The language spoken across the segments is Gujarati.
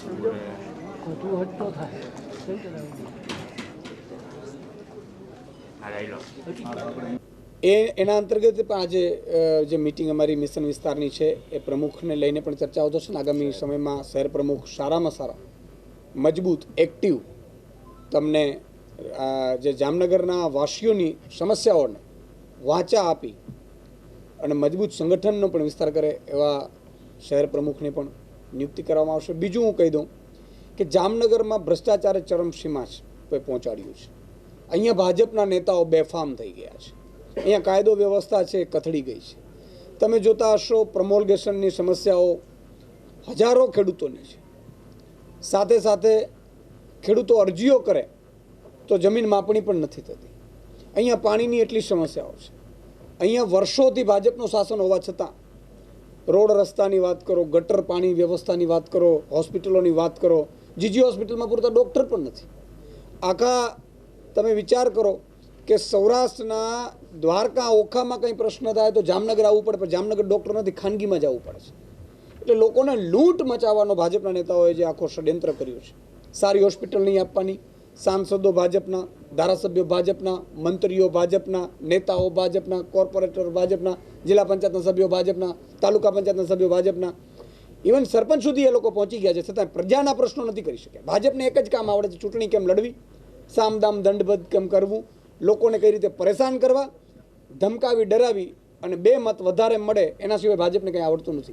ખોટું હટતો થાય એ એના અંતર્ગત પણ આજે જે મિટિંગ અમારી મિશન વિસ્તારની છે, એ પ્રમુખને લઈને પણ ચર્ચાઓ થશે ને આગામી સમયમાં શહેર પ્રમુખ સારામાં સારા, મજબૂત એક્ટિવ તમને જે જામનગરના વાસીઓની સમસ્યાઓને વાંચા આપી અને મજબૂત સંગઠનનો પણ વિસ્તાર કરે એવા શહેર પ્રમુખને પણ નિયુક્તિ કરવામાં આવશે. બીજું હું કહી દઉં કે જામનગરમાં ભ્રષ્ટાચારે ચરમસીમા છે પહોંચાડ્યું છે. અહીંયા ભાજપના નેતાઓ બેફામ થઈ ગયા છે. અહીંયા કાયદો વ્યવસ્થા છે કથળી ગઈ છે. તમે જોતા હશો પ્રમોલગેશનની સમસ્યાઓ હજારો ખેડૂતોને છે. સાથે સાથે ખેડૂતો અરજીઓ કરે તો જમીન માપણી પણ નથી થતી. અહીંયા પાણીની એટલી સમસ્યાઓ છે. અહીંયા વર્ષોથી ભાજપનું શાસન હોવા છતાં રોડ રસ્તાની વાત કરો, ગટર પાણી વ્યવસ્થાની વાત કરો, હોસ્પિટલોની વાત કરો, જીજી હોસ્પિટલમાં પૂરતા ડૉક્ટર પણ નથી. આખા તમે વિચાર કરો કે સૌરાષ્ટ્રના દ્વારકા ઓખામાં કંઈ પ્રશ્ન થાય તો જામનગર આવવું પડે, પણ જામનગર ડૉક્ટર નથી, ખાનગીમાં જવું પડે છે. એટલે લોકોને લૂંટ મચાવવાનો ભાજપના નેતાઓએ જે આખો ષડયંત્ર કર્યું છે. સારી હોસ્પિટલ નહીં આપવાની. સાંસદો ભાજપના, ધારાસભ્યો ભાજપના, મંત્રીઓ ભાજપના, નેતાઓ ભાજપના, કોર્પોરેટર ભાજપના, જિલ્લા પંચાયતના સભ્યો ભાજપના, તાલુકા પંચાયતના સભ્યો ભાજપના. ઇવન સરપંચ સુધી એ લોકો પહોંચી ગયા છે. છતાં પ્રજાના પ્રશ્નો નથી કરી શક્યા. ભાજપને એક જ કામ આવડે છે, ચૂંટણી કેમ લડવી? સામદામ દંડબદ્ધ કેમ કરવું? લોકોને કઈ રીતે પરેશાન કરવા? ધમકાવી, ડરાવી અને બે મત વધારે મળે એના સિવાય ભાજપને કંઈ આવડતું નથી.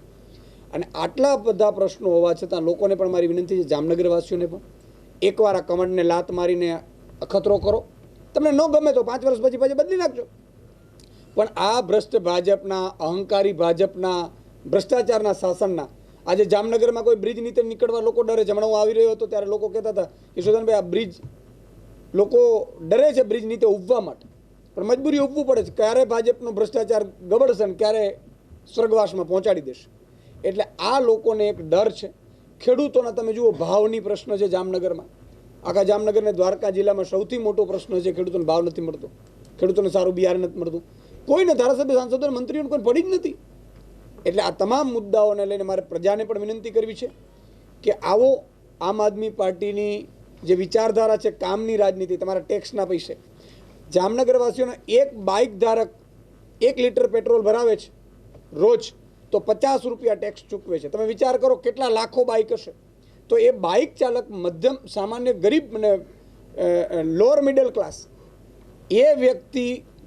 અને આટલા બધા પ્રશ્નો હોવા છતાં લોકોને પણ મારી વિનંતી છે, જામનગરવાસીઓને પણ. એકવાર આ કમંડને લાત મારીને અખતરો કરો. તમને ન ગમે તો પાંચ વર્ષ પછી પછી બદલી નાખજો. પણ આ ભ્રષ્ટ ભાજપના, અહંકારી ભાજપના, ભ્રષ્ટાચારના શાસનના, આજે જામનગરમાં કોઈ બ્રિજ નીચે નીકળવા લોકો ડરે છે. હમણાં હું આવી રહ્યો હતો ત્યારે લોકો કહેતા હતા યશોધનભાઈ આ બ્રિજ લોકો ડરે છે બ્રિજ નીચે ઉભવા માટે. પણ મજબૂરી ઉભવું પડે છે. ક્યારે ભાજપનો ભ્રષ્ટાચાર ગબડશે ને ક્યારે સ્વર્ગવાસમાં પહોંચાડી દેશે? એટલે આ લોકોને એક ડર છે. ખેડૂતોના તમે જુઓ, ભાવની પ્રશ્ન છે જામનગરમાં. આખા જામનગરને દ્વારકા જિલ્લામાં સૌથી મોટો પ્રશ્ન છે ખેડૂતોને ભાવ નથી મળતો. ખેડૂતોને સારું બિયારણ નથી મળતું. કોઈને ધારાસભ્ય, સાંસદોને મંત્રીઓને કોઈ પડી જ નથી. એટલે આ તમામ મુદ્દાઓને લઈને મારે પ્રજાને પણ વિનંતી કરવી છે કે આવો આમ આદમી પાર્ટીની જે વિચારધારા છે, કામની રાજનીતિ, તમારા ટેક્સના પૈસે. જામનગરવાસીઓનો એક બાઇક ધારક એક લીટર પેટ્રોલ ભરાવે છે, રોજ. તો પચાસ રૂપિયા ટેક્સ ચૂકવે છે. તમે વિચાર કરો કેટલા લાખો બાઇક હશે. તો એ બાઇક ચાલક મધ્યમ, સામાન્ય, ગરીબ અને લોઅર મિડલ ક્લાસ એ વ્યક્તિ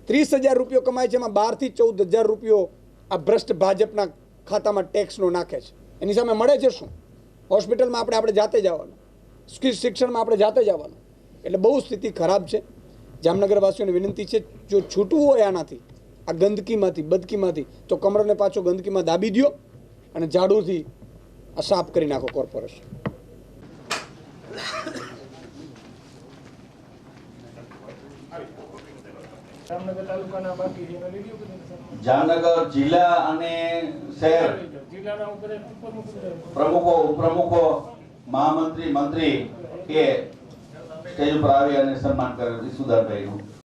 ત્રીસ હજાર રૂપિયો કમાય છે, એમાં બારથી ચૌદ હજાર રૂપિયો આ ભ્રષ્ટ ભાજપના ખાતામાં ટેક્સનો નાખે છે. એની સામે મળે છે શું? હોસ્પિટલમાં આપણે આપણે જાતે જવાનું. શિક્ષણમાં આપણે જાતે જવાનું. એટલે બહુ સ્થિતિ ખરાબ છે. જામનગરવાસીઓને વિનંતી છે, જો છૂટવું હોય આનાથી આ ગંદકીમાંથી બદકીમાંથી તો કમરને પાછો ગંદકીમાં દાબી દો અને ઝાડુથી આ સાફ કરી નાખો કોર્પોરેશન. જામનગર જિલ્લા અને શહેર. પ્રમુખો પ્રમુખો ઉપપ્રમુખો મહામંત્રી મંત્રી કે સ્ટેજ ઉપર આવી અને સન્માન કરે ઈસુદારભાઈનું